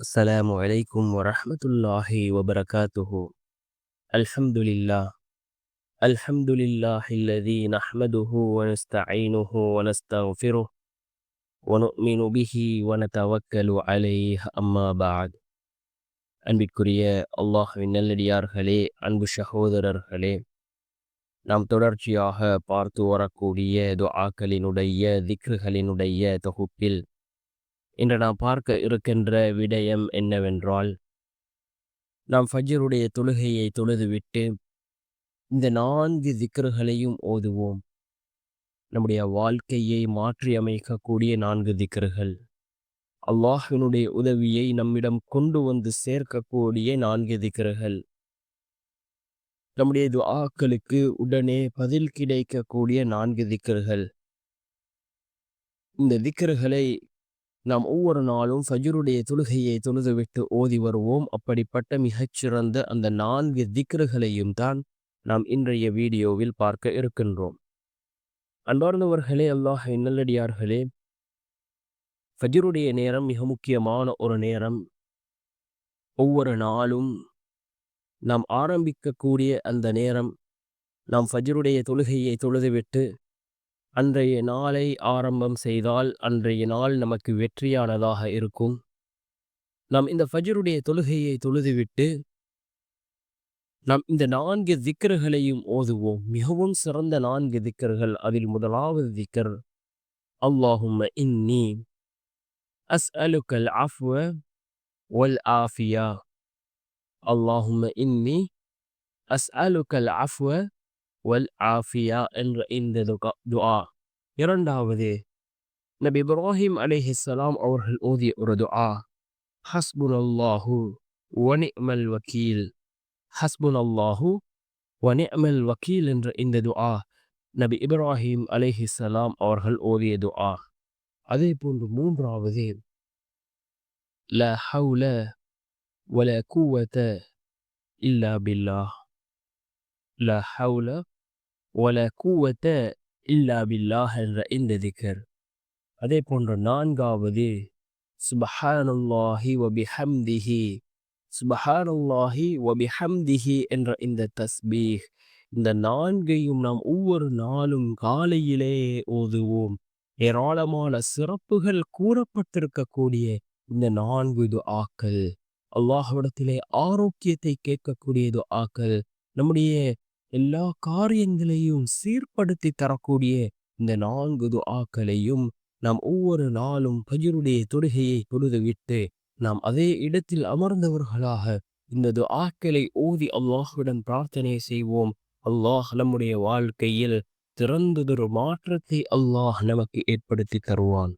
السلام عليكم ورحمة الله وبركاته الحمد لله الحمد لله الذي نحمده ونستعينه ونستغفره ونؤمن به ونتوكل عليه أما بعد அன்பிற்குரிய அல்லாஹ்வின் நல்லடியார்களே அன்பு சகோதரர்களே நாம் தொடர்ச்சியாக பார்த்து வரக்கூடிய துஆக்களினுடைய திக்ருகளினுடைய தொகுப்பில் இன்று நாம் பார்க்க இருக்கின்ற விடயம் என்னவென்றால் நாம் ஃபஜ்ருடைய தொழுகையை தொழுதுவிட்டு இந்த நான்கு திக்கர்களையும் ஓதுவோம். நம்முடைய வாழ்க்கையை மாற்றி அமைக்கக்கூடிய நான்கு திக்கர்கள் அல்லாஹினுடைய உதவியை நம்மிடம் கொண்டு வந்து சேர்க்கக்கூடிய நான்கு திக்கர்கள் நம்முடைய துஆக்களுக்கு உடனே பதில் கிடைக்கக்கூடிய நான்கு திக்கர்கள் இந்த திக்கர்களை நாம் ஒவ்வொரு நாளும் ஃபஜ்ருடைய தொழுகையை தொழுதுவிட்டு ஓதி வருவோம். அப்படிப்பட்ட மிகச்சிறந்த அந்த நான்கு திக்ருகளையும் தான் நாம் இன்றைய வீடியோவில் பார்க்க இருக்கின்றோம். அன்பார்ந்தவர்களே அல்லாஹ் நல்லடியார்களே ஃபஜ்ருடைய நேரம் மிக முக்கியமான ஒரு நேரம். ஒவ்வொரு நாளும் நாம் ஆரம்பிக்கக்கூடிய அந்த நேரம். நாம் ஃபஜ்ருடைய தொழுகையை தொழுதுவிட்டு அன்றைய நாளை ஆரம்பம் செய்தால் அன்றைய நாள் நமக்கு வெற்றியானதாக இருக்கும். நாம் இந்த ஃபஜருடைய தொழுகையை தொழுதுவிட்டு நாம் இந்த நான்கு திக்கர்களையும் ஓதுவோம். மிகவும் சிறந்த நான்கு திக்கர்கள் அதில் முதலாவது திக்கர் அல்லாஹும் இன்னி அஸ்அலுக்கல் அஃப்வ வல் ஆஃபியா அல்லாஹும் இன்னி அஸ் அலுக்கல் அஃப்வ வல் ஆஃபியா என்ற இந்த துகா துஆ இரண்டாவது நபி இப்ராஹிம் அலைஹிஸ்ஸலாம் அவர்கள் ஓதிய ஒரு துஆ ஹஸ்புன் அல்லாஹு வனிமல் வக்கீல் ஹஸ்புன் அல்லாஹு வனிமல் வக்கீல் என்ற இந்த துஆ நபி இப்ராஹிம் அலைஹிஸ்ஸலாம் அவர்கள் ஓதிய துஆ அதே போன்று மூன்றாவது ல ஹவுல வல கூவத இல்லா பில்லாஹ் ல ஹவுல ஒல கூவத்த இல்லா பில்லாஹ் என்ற இந்த திக்கர் அதே போன்ற நான்காவது சுபஹானல்லாஹி வபிஹம்திஹி சுபஹானல்லாஹி வபிஹம்திஹி என்ற இந்த தஸ்பீஹ் இந்த நான்கையும் நாம் ஒவ்வொரு நாளும் காலையிலே ஓதுவோம். ஏராளமான சிறப்புகள் கூறப்பட்டிருக்கக்கூடிய இந்த நான்கு இது ஆக்கள் அல்லாஹ்விடத்திலே ஆரோக்கியத்தை கேட்கக்கூடியது ஆக்கள். நம்முடைய எல்லா காரியங்களையும் சீர்படுத்தி தரக்கூடிய இந்த நான்கு துஆக்களையும் நாம் ஒவ்வொரு நாளும் பஜருடைய தொழுகையை தொழுதுவிட்டு நாம் அதே இடத்தில் அமர்ந்தவர்களாக இந்த துஆக்களை ஓதி அல்லாஹுடன் பிரார்த்தனை செய்வோம். அல்லாஹ் நம்முடைய வாழ்க்கையில் திறந்ததொரு மாற்றத்தை அல்லாஹ் நமக்கு ஏற்படுத்தி தருவான்.